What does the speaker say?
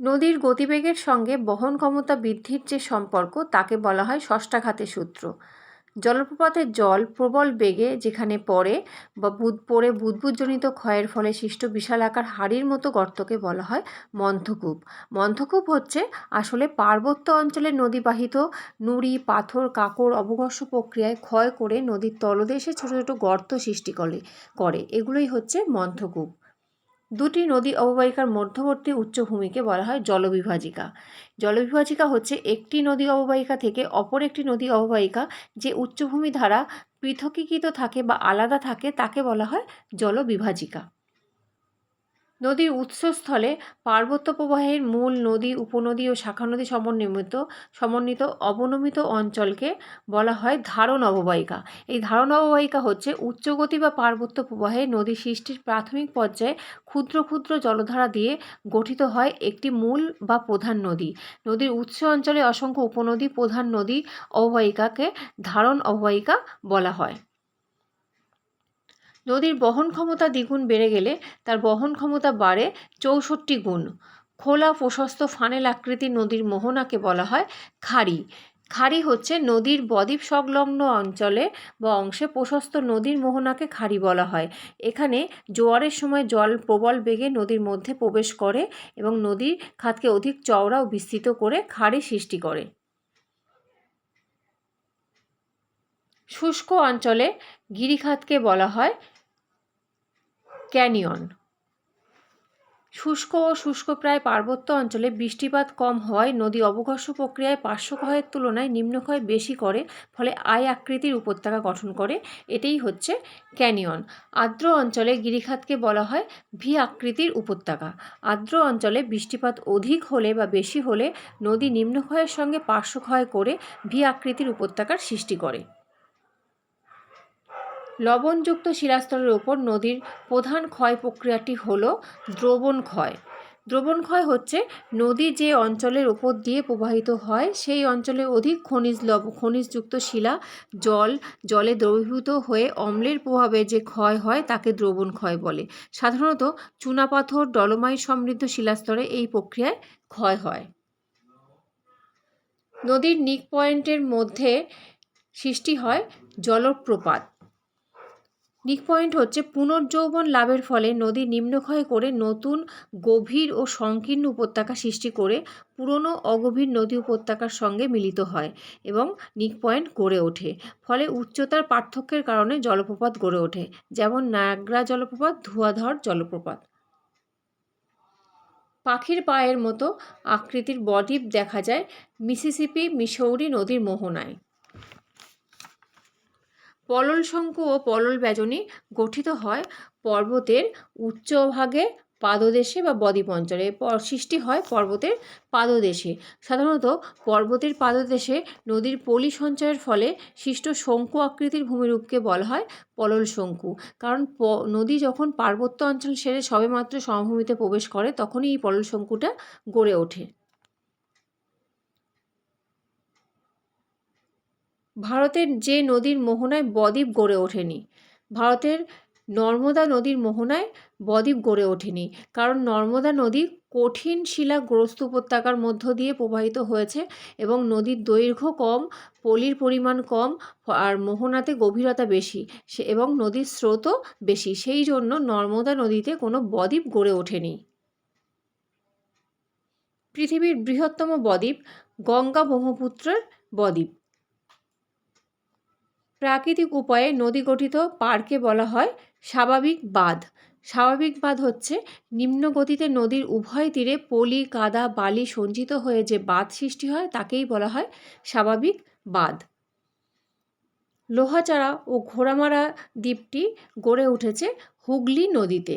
নদীর গতিবেগের সঙ্গে বহন ক্ষমতা বৃদ্ধির যে সম্পর্ক, তাকে বলা হয় ষষ্ঠাঘাতের সূত্র। জলপ্রপাতের জল প্রবল বেগে যেখানে পড়ে বা বুদ, পড়ে বুদবুদজনিত ক্ষয়ের ফলে সৃষ্ট বিশালাকার হাড়ির মতো গর্তকে বলা হয় মন্থকূপ। মন্থকূপ হচ্ছে আসলে পার্বত্য অঞ্চলের নদীবাহিত নুড়ি, পাথর, কাকড় অবঘর্ষ প্রক্রিয়ায় ক্ষয় করে নদীর তলদেশে ছোট ছোট গর্ত সৃষ্টি করে করে। এগুলোই হচ্ছে মন্থকূপ। দুটি নদী অববাহিকার মধ্যবর্তী উচ্চভূমিকে বলা হয় জলবিভাজিকা। জলবিভাজিকা হচ্ছে একটি নদী অববাহিকা থেকে অপর একটি নদী অববাহিকা যে উচ্চভূমি দ্বারা পৃথকীকৃত থাকে বা আলাদা থাকে, তাকে বলা হয় জলবিভাজিকা। নদীর উৎসস্থলে পার্বত্য প্রবাহের মূল নদী, উপনদী ও শাখা নদী সমন্বিত সমন্বিত অবনমিত অঞ্চলকে বলা হয় ধারণ অববাহিকা। এই ধারণ অববাহিকা হচ্ছে উচ্চগতি বা পার্বত্য প্রবাহে নদী সৃষ্টির প্রাথমিক পর্যায়ে ক্ষুদ্র ক্ষুদ্র জলধারা দিয়ে গঠিত হয় একটি মূল বা প্রধান নদী। নদীর উৎস অঞ্চলে অসংখ্য উপনদী প্রধান নদী অববাহিকাকে ধারণ অববাহিকা বলা হয়। নদীর বহন ক্ষমতা দ্বিগুণ বেড়ে গেলে তার বহন ক্ষমতা বাড়ে চৌষট্টি গুণ। খোলা, প্রশস্ত, ফানেল আকৃতির নদীর মোহনাকে বলা হয় খাড়ি। খাড়ি হচ্ছে নদীর বদ্বীপ সংলগ্ন অঞ্চলে বা অংশে প্রশস্ত নদীর মোহনাকে খাড়ি বলা হয়। এখানে জোয়ারের সময় জল প্রবল বেগে নদীর মধ্যে প্রবেশ করে এবং নদীর খাতকে অধিক চওড়া ও বিস্তৃত করে খাড়ি সৃষ্টি করে। শুষ্ক অঞ্চলে গিরিখাতকে বলা হয় ক্যানিয়ন। শুষ্ক ও শুষ্কপ্রায় পার্বত্য অঞ্চলে বৃষ্টিপাত কম হওয়ায় নদী অবঘর্ষ প্রক্রিয়ায় পার্শ্বক্ষয়ের তুলনায় নিম্নক্ষয় বেশি করে, ফলে আয় আকৃতির উপত্যকা গঠন করে। এটাই হচ্ছে ক্যানিয়ন। আর্দ্র অঞ্চলে গিরিখাতকে বলা হয় ভি আকৃতির উপত্যকা। আর্দ্র অঞ্চলে বৃষ্টিপাত অধিক হলে বা বেশি হলে নদী নিম্নক্ষয়ের সঙ্গে পার্শ্বক্ষয় করে ভি আকৃতির উপত্যকার সৃষ্টি করে। লবণযুক্ত শিলাস্তরের ওপর নদীর প্রধান ক্ষয় প্রক্রিয়াটি হল দ্রবণ ক্ষয়। দ্রবণ ক্ষয় হচ্ছে নদী যে অঞ্চলের ওপর দিয়ে প্রবাহিত হয়, সেই অঞ্চলে অধিক খনিজ লব, খনিজযুক্ত শিলা, জল, জলে দ্রবীভূত হয়ে অম্লের প্রভাবে যে ক্ষয় হয়, তাকে দ্রবণ ক্ষয় বলে। সাধারণত চুনাপাথর, ডলোমাইট সমৃদ্ধ শিলাস্তরে এই প্রক্রিয়ায় ক্ষয় হয়। নদীর নিক পয়েন্টের মধ্যে সৃষ্টি হয় জলপ্রপাত। নিক পয়েন্ট হচ্ছে পুনর্যৌবন লাভের ফলে নদী নিম্নক্ষয় করে নতুন, গভীর ও সংকীর্ণ উপত্যকা সৃষ্টি করে পুরনো, অগভীর নদী উপত্যকার সঙ্গে মিলিত হয় এবং নিক পয়েন্ট গড়ে ওঠে। ফলে উচ্চতার পার্থক্যের কারণে জলপ্রপাত গড়ে ওঠে, যেমন নায়াগ্রা জলপ্রপাত, ধোঁয়াধর জলপ্রপাত। পাখির পায়ের মতো আকৃতির বদ্বীপ দেখা যায় মিসিসিপি মিসৌরি নদীর মোহনায়। পলল শঙ্কু ও পলল ব্যজনী গঠিত হয় পর্বতের উচ্চভাগে পাদদেশে বা বদ্বীপ অঞ্চলে। সৃষ্টি হয় পর্বতের পাদদেশে। সাধারণত পর্বতের পাদদেশে নদীর পলি সঞ্চয়ের ফলে সৃষ্ট শঙ্কু আকৃতির ভূমিরূপকে বলা হয় পলল শঙ্কু। কারণ নদী যখন পার্বত্য অঞ্চল সেরে সবেমাত্র সমভূমিতে প্রবেশ করে, তখনই এই পলল শঙ্কুটা গড়ে ওঠে। ভারতের যে নদীর মোহনায় বদ্বীপ গড়ে ওঠেনি, ভারতের নর্মদা নদীর মোহনায় বদ্বীপ গড়ে ওঠেনি, কারণ নর্মদা নদী কঠিন শিলাগ্রস্ত উপত্যকার মধ্য দিয়ে প্রবাহিত হয়েছে এবং নদীর দৈর্ঘ্য কম, পলির পরিমাণ কম আর মোহনাতে গভীরতা বেশি সে এবং নদীর স্রোতও বেশি, সেই জন্য নর্মদা নদীতে কোনো বদ্বীপ গড়ে ওঠেনি। পৃথিবীর বৃহত্তম বদ্বীপ গঙ্গা ব্রহ্মপুত্রের বদ্বীপ। প্রাকৃতিক উপায়ে নদী গঠিত পার্কে বলা হয় স্বাভাবিক বাঁধ। স্বাভাবিক বাঁধ হচ্ছে নিম্ন গতিতে নদীর উভয় তীরে পলি, কাদা, বালি সঞ্চিত হয়ে যে বাঁধ সৃষ্টি হয় তাকেই বলা হয় স্বাভাবিক বাঁধ। লোহাচারা ও ঘোড়ামারা দ্বীপটি গড়ে উঠেছে হুগলি নদীতে।